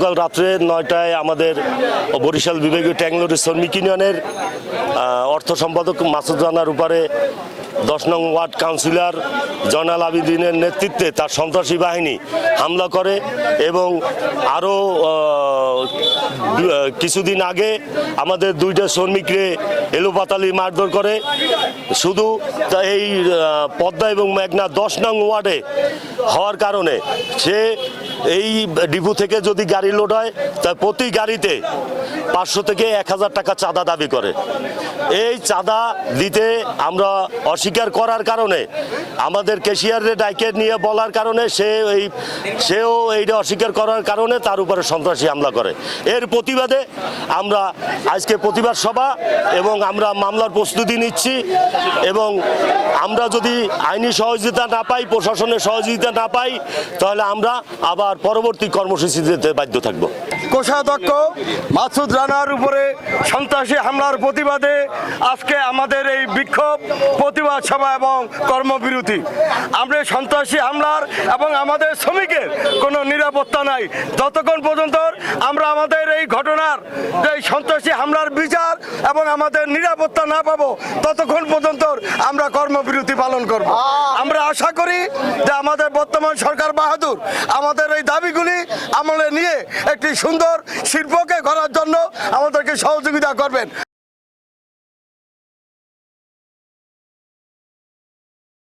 গতকাল রাত্রে নয়টায় আমাদের বরিশাল বিভাগীয় ট্যাংলোরি শ্রমিক ইউনিয়নের অর্থ সম্পাদক মাসুদ রানার উপরে দশ নং ওয়ার্ড কাউন্সিলর জয়নাল আবিদিনের নেতৃত্বে তার সন্ত্রাসী বাহিনী হামলা করে এবং আরও কিছুদিন আগে আমাদের দুইটা শ্রমিকরে এলোপাতালি মারধর করে। শুধু এই পদ্মা এবং মেঘনা দশ নং ওয়ার্ডে হওয়ার কারণে সে এই ডিপু থেকে যদি গাড়ি লোড হয়, তা প্রতি গাড়িতে পাঁচশো থেকে এক হাজার টাকা চাঁদা দাবি করে। এই চাঁদা দিতে আমরা অস্বীকার করার কারণে, আমাদের কেশিয়ারের ডাইকে নিয়ে বলার কারণে সে এই, সেও এইটা অস্বীকার করার কারণে তার উপরে সন্ত্রাসী হামলা করে। এর প্রতিবাদে আমরা আজকে প্রতিবাদ সভা এবং আমরা মামলার প্রস্তুতি নিচ্ছি এবং আমরা যদি আইনি সহযোগিতা না পাই, প্রশাসনের সহযোগিতা না পাই, তাহলে আমরা আবার পরবর্তী কর্মসূচি দিতে বাধ্য থাকব। কোষাধ্যক্ষ মাসুদ রানার উপরে সন্ত্রাসী হামলার প্রতিবাদে আজকে আমাদের এই বিক্ষোভ, প্রতিবাদ সভা এবং কর্মবিরতি। আমরা সন্ত্রাসী হামলার এবং আমাদের শ্রমিকের কোনো নিরাপত্তা নাই। যতক্ষণ পর্যন্ত আমরা আমাদের এই ঘটনার এই সন্ত্রাসী হামলার বিচার এবং আমাদের নিরাপত্তা না পাবো, ততক্ষণ পর্যন্ত আমরা কর্মবিরতি পালন করব। আমরা আশা করি যে আমাদের বর্তমান সরকার বাহাদুর আমাদের এই দাবিগুলি আমলে নিয়ে একটি সুন্দর শিল্পকে করার জন্য আমাদেরকে সহযোগিতা করবেন।